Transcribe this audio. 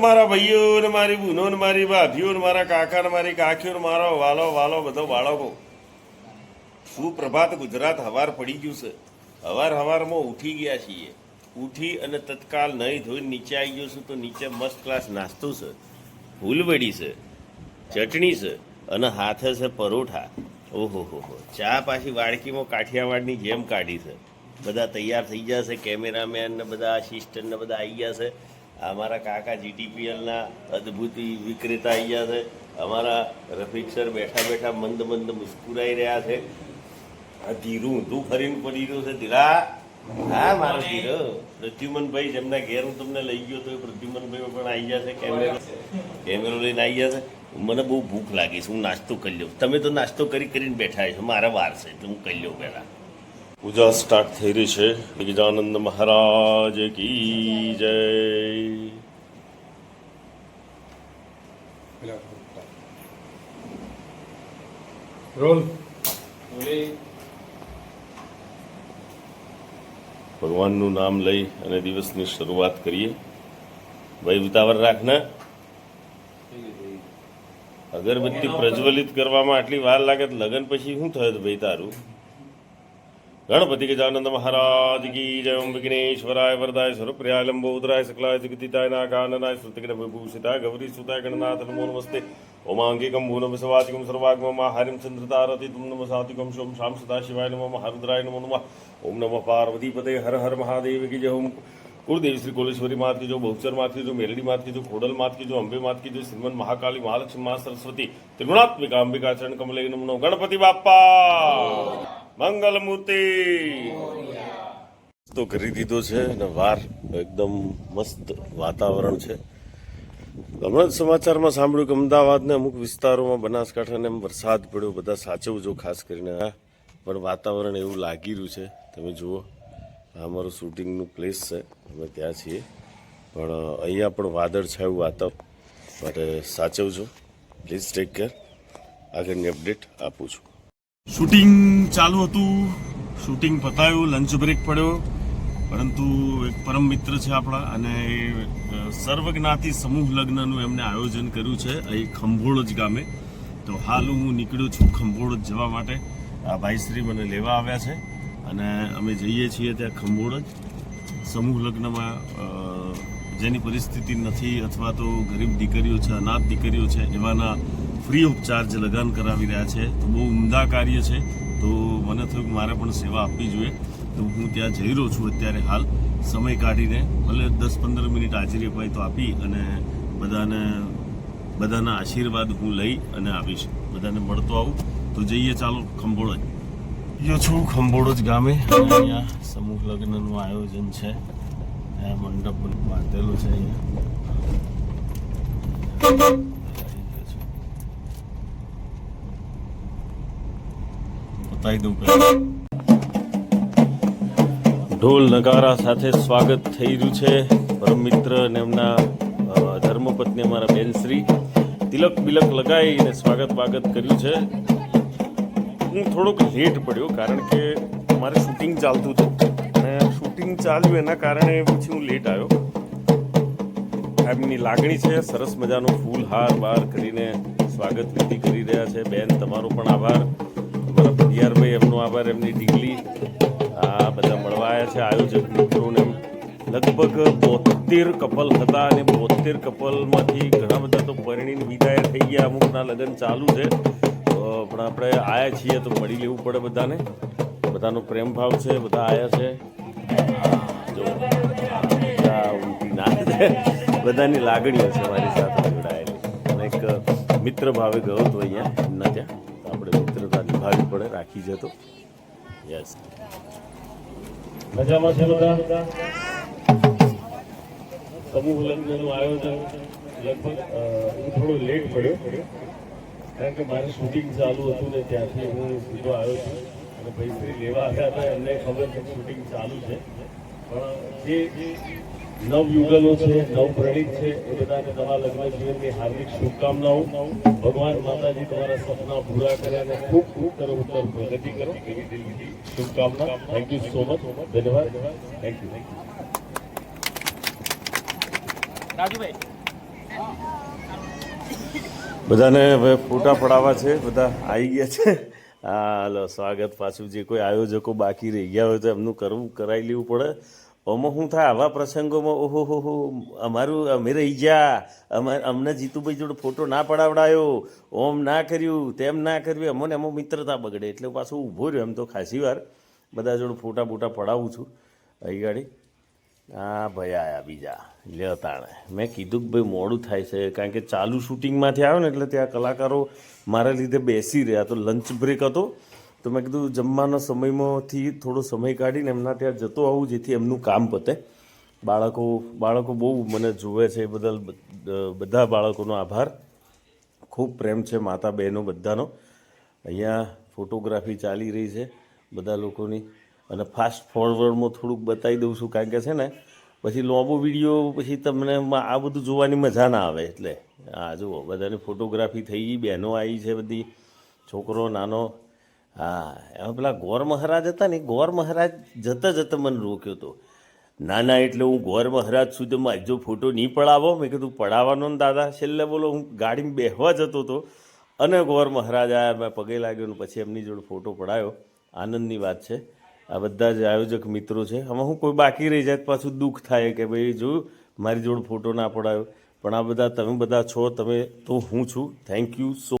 મારા ભાઈઓ ને મારી બહેનો ને મારી ભાભીઓ ને મારા કાકા ને મારી કાકીઓ ને મારો વાલો વાલો, બધો બાળકો. સુપ્રભાત ગુજરાત હવાર પડી ગયું છે. હવાર હવારમાં ઉઠી ગયા છીએ. ઉઠી અને તત્કાલ નહીં ધોઈને નીચે આવી ગયો છું તો નીચે મસ્ત ક્લાસ નાસ્તો છે. ફૂલવડી છે. ચટણી છે. અને હાથે છે પરોઠા. ઓહો, હો હો. ચા પાછી વાડકીમાં કાઠિયાવાડની જેમ કાઢી છે. બધા તૈયાર થઈ ગયા છે. કેમેરામેન ને બધા આસિસ્ટન્ટ ને બધા આવી ગયા છે. અમારા કાકા જીટીપીએલના અદ્ભુત વિક્રેતા ગયા છે. અમારા રફીક સર બેઠા બેઠા મંદ મંદ મુસ્કુરાઈ રહ્યા છે. આ ધીરું ઊંધું ફરીને પડી રહ્યું છે. ધીરા. હા મારો ધીરો. પ્રદ્યુમનભાઈ જેમના ઘેર હું તમને લઈ ગયો તો એ પ્રદ્યુમનભાઈ પણ આવી જશે છે. કેમેરો કેમેરો લઈને આવી જશે મને બહુ ભૂખ લાગી છે. હું નાસ્તો કરી લઉં. તમે તો નાસ્તો કરી કરીને બેઠા છો. મારા વાર છે એટલે હું કરી લઉં પહેલા. પૂજા સ્ટાર્ટ થઈ રહી છે. ગજાનંદ મહારાજ કી જય. રોલ. ભગવાનનું નામ લઈ અને દિવસની શરૂઆત કરીએ. ભાઈ ઉતાવળ રાખના. અગરબત્તી પ્રજ્વલિત કરવામાં આટલી વાર લાગે લગ્ન લગન પછી શું થયું ભાઈ તારું? गणपति गजानंद महाराज की जय ओम विघ्नेश्वराय वरदाय स्वरूप्रयाय लंबोदराय सकलाय जगदिताय नागाननाय श्रुतिघ्न विभूषिताय गौरी सुताय गणनाथ नमो नमस्ते ओमांगिकम भूनम सवाचिकम सर्वागम हरिम चंद्रतारति तुम नम सातिकम सोम शाम सदाशिवाय नमो हरुद्राय नमो नमः ओम नमः पार्वती पते हर हर महादेव की जय ओम कुलदेव श्री कोलेश्वरी मात की जो बहुचर मात की जो मेलडी मात की जो खोडल मात की जो अम्बे मात की जो श्रीमन महाकाली महालक्ष्मी माँ सरस्वती त्रिगुणात्मिका अंबिका चरण कमले नमो गणपति बापा મૂર્તિ તો કરી દીધો છે અને વાર એકદમ મસ્ત વાતાવરણ છે. હમણાં જ સમાચારમાં સાંભળ્યું કે અમદાવાદને અમુક વિસ્તારોમાં બનાસકાંઠાને એમ વરસાદ પડ્યો, બધા સાચવજો ખાસ કરીને પણ વાતાવરણ એવું લાગી રહ્યું છે. તમે જુઓ, આ અમારું શૂટિંગનું પ્લેસ છે. અમે ત્યાં છીએ. પણ અહીંયા પણ વાદળ છાયું વાતાવરણ. માટે સાચવજો. પ્લીઝ ટેક કેર આગળની અપડેટ આપું છું. શૂટિંગ ચાલુ હતું. શૂટિંગ પતાયું લંચ બ્રેક પડ્યો. પરંતુ એક પરમ મિત્ર છે આપણા અને એ સર્વજ્ઞાતિ સમૂહ લગ્નનું એમને આયોજન કર્યું છે, અહીં ખંભોળજ ગામે. તો હાલ હું નીકળ્યો છું ખંભોળજ જવા માટે. આ ભાઈશ્રી મને લેવા આવ્યા છે અને અમે જઈએ છીએ ત્યાં ખંભોળજ. સમૂહ લગ્નમાં જેની પરિસ્થિતિ નથી અથવા તો ગરીબ દીકરીઓ છે, અનાથ દીકરીઓ છે, એવાના ફ્રી ઓફ ચાર્જ લગાન કરાવી રહ્યા છે. તો બહુ ઉમદા કાર્ય છે. તો મને થયું કે મારે પણ સેવા આપવી જોઈએ. તો હું ત્યાં જઈ રહ્યો છું અત્યારે હાલ. સમય કાઢીને ભલે દસ પંદર મિનિટ હાજરી અપાય તો આપી અને બધાને, બધાના આશીર્વાદ હું લઈ અને આવીશ. બધાને મળતો આવું. તો જઈએ ચાલો ખંભોળજ ગયો છું ખંભોળજ ગામે. અહીંયા સમૂહ લગ્નનું આયોજન છે. મંડપ બાંધેલું છે અહીંયા. બતાવી દઉં ઢોલ નગારા સાથે સ્વાગત થઈ રહ્યું છે પરમ મિત્ર અને એમના ધર્મપત્ની અમારા બેનશ્રી તિલક બિલક લગાવીને સ્વાગત વાગત કર્યું છે. હું થોડોક લેટ પડ્યો કારણ કે મારે શૂટિંગ ચાલતું હતું. અને શૂટિંગ ચાલ્યું એના કારણે પછી હું લેટ આવ્યો. એમની લાગણી છે, સરસ મજાનો ફૂલ હાર બાર કરીને સ્વાગત વિધિ કરી રહ્યા છે. બેન, તમારો પણ આભાર. પટિયારભાઈ એમનો આભાર, એમની ડીગલી આ બધા મળવા આવ્યા છે આયોજક મિત્રોને. લગભગ બોતેર કપલ હતા અને બોતેર કપલમાંથી ઘણા બધા તો પરિણીને વિદાય થઈ ગયા, અમુકના લગ્ન ચાલુ છે. પણ આપણે આવ્યા છીએ તો મળી લેવું પડે બધાને. બધાનો પ્રેમ ભાવ છે, બધા આવ્યા છે. બધાની લાગણીઓ છે મારી સાથે જોડાયેલી. અને એક મિત્ર ભાવે ગયો હતો અહીંયા, એમના ત્યાં. આપણે મિત્રતા નિભાવી પડે, રાખી જતો. યસ મજામાં છે બધા? સમૂહ લગ્નનું આયોજન લગભગ હું થોડો લેટ પડ્યો. કારણ કે મારે શૂટિંગ ચાલુ હતું ને ત્યાંથી હું સીધો આવ્યો છું. અને ભાઈ લેવા આવ્યા હતા, એમને ખબર છે શૂટિંગ ચાલુ છે. પણ જે નવયુગલો છે નવપ્રણિત છે એ બધાને તમારા લગ્ન જીવનની હાર્દિક શુભકામનાઓ. ભગવાન માતાજી તમારા સપના પૂરા કર્યા અને ખૂબ ખૂબ કરો ઉત્તર પ્રગતિ કરો એવી દિલથી શુભકામના. થેન્ક યુ સો મચ ધન્યવાદ. થેન્ક યુ બધાને હવે ફોટા પડાવવા છે બધા આવી ગયા છે. હાલો હલો સ્વાગત પાછું જે કોઈ આયોજકો બાકી રહી ગયા હોય તો એમનું કરવું કરાવી લેવું પડે. આમાં હું થાય આવા પ્રસંગોમાં ઓહો હો હો, અમારું, અમે રહી ગયા. અમારે અમને જીતુભાઈ જોડે ફોટો ના પડાવડાયો. ઓમ ના કર્યું, તેમ ના કર્યું. અમને એમાં મિત્રતા બગડે, એટલે પાછું ઊભો રહ્યો એમ તો ખાસી વાર. બધા જોડે ફોટા બોટા પડાવું છું. અહીં ગાડી. હા ભાઈ આયા બીજા લ્યો તાણે મેં કીધું કે ભાઈ મોડું થાય છે, કારણ કે ચાલુ શૂટિંગમાંથી આવ્યો ને, એટલે ત્યાં કલાકારો મારા લીધે બેસી રહ્યા. તો લંચ બ્રેક હતો. તો મેં કીધું જમવાના સમયમાંથી થોડો સમય કાઢીને એમના ત્યાં જતો આવું, જેથી એમનું કામ પતે. બાળકો બાળકો બહુ મને જુએ છે એ બદલ બધા બાળકોનો આભાર. ખૂબ પ્રેમ છે માતા બહેનો બધાનો. અહીંયા ફોટોગ્રાફી ચાલી રહી છે બધા લોકોની. અને ફાસ્ટ ફોરવર્ડમાં થોડુંક બતાવી દઉં છું, કારણ કે છે ને, પછી લોબો વીડિયો પછી તમને આ બધું જોવાની મજા ના આવે એટલે. હા જુઓ, બધાની ફોટોગ્રાફી થઈ ગઈ બહેનો આવી છે બધી, છોકરો, નાનો હા, એમાં પેલા ગોર મહારાજ હતા ને ગોર મહારાજ જતા જતા મને રોક્યો હતો ના ના, એટલે હું ગોર મહારાજ સુધી તો મારો ફોટો નહીં પડાવો? મેં કીધું, પડાવવાનો ને દાદા. છેલ્લે બોલો, હું ગાડીમાં બેહવા જતો હતો અને ગોર મહારાજ આયા, મેં પગે લાગ્યો ને પછી એમની જોડે ફોટો પડાયો. આનંદની વાત છે. આ બધા જ આયોજક મિત્રો છે. આમાં હું કોઈ બાકી રહી જાય પાછું દુઃખ થાય કે ભાઈ જોયું મારી જોડે ફોટો ના પડાયો. પણ આ બધા, તમે બધા છો, તમે, તો હું છું. Thank you so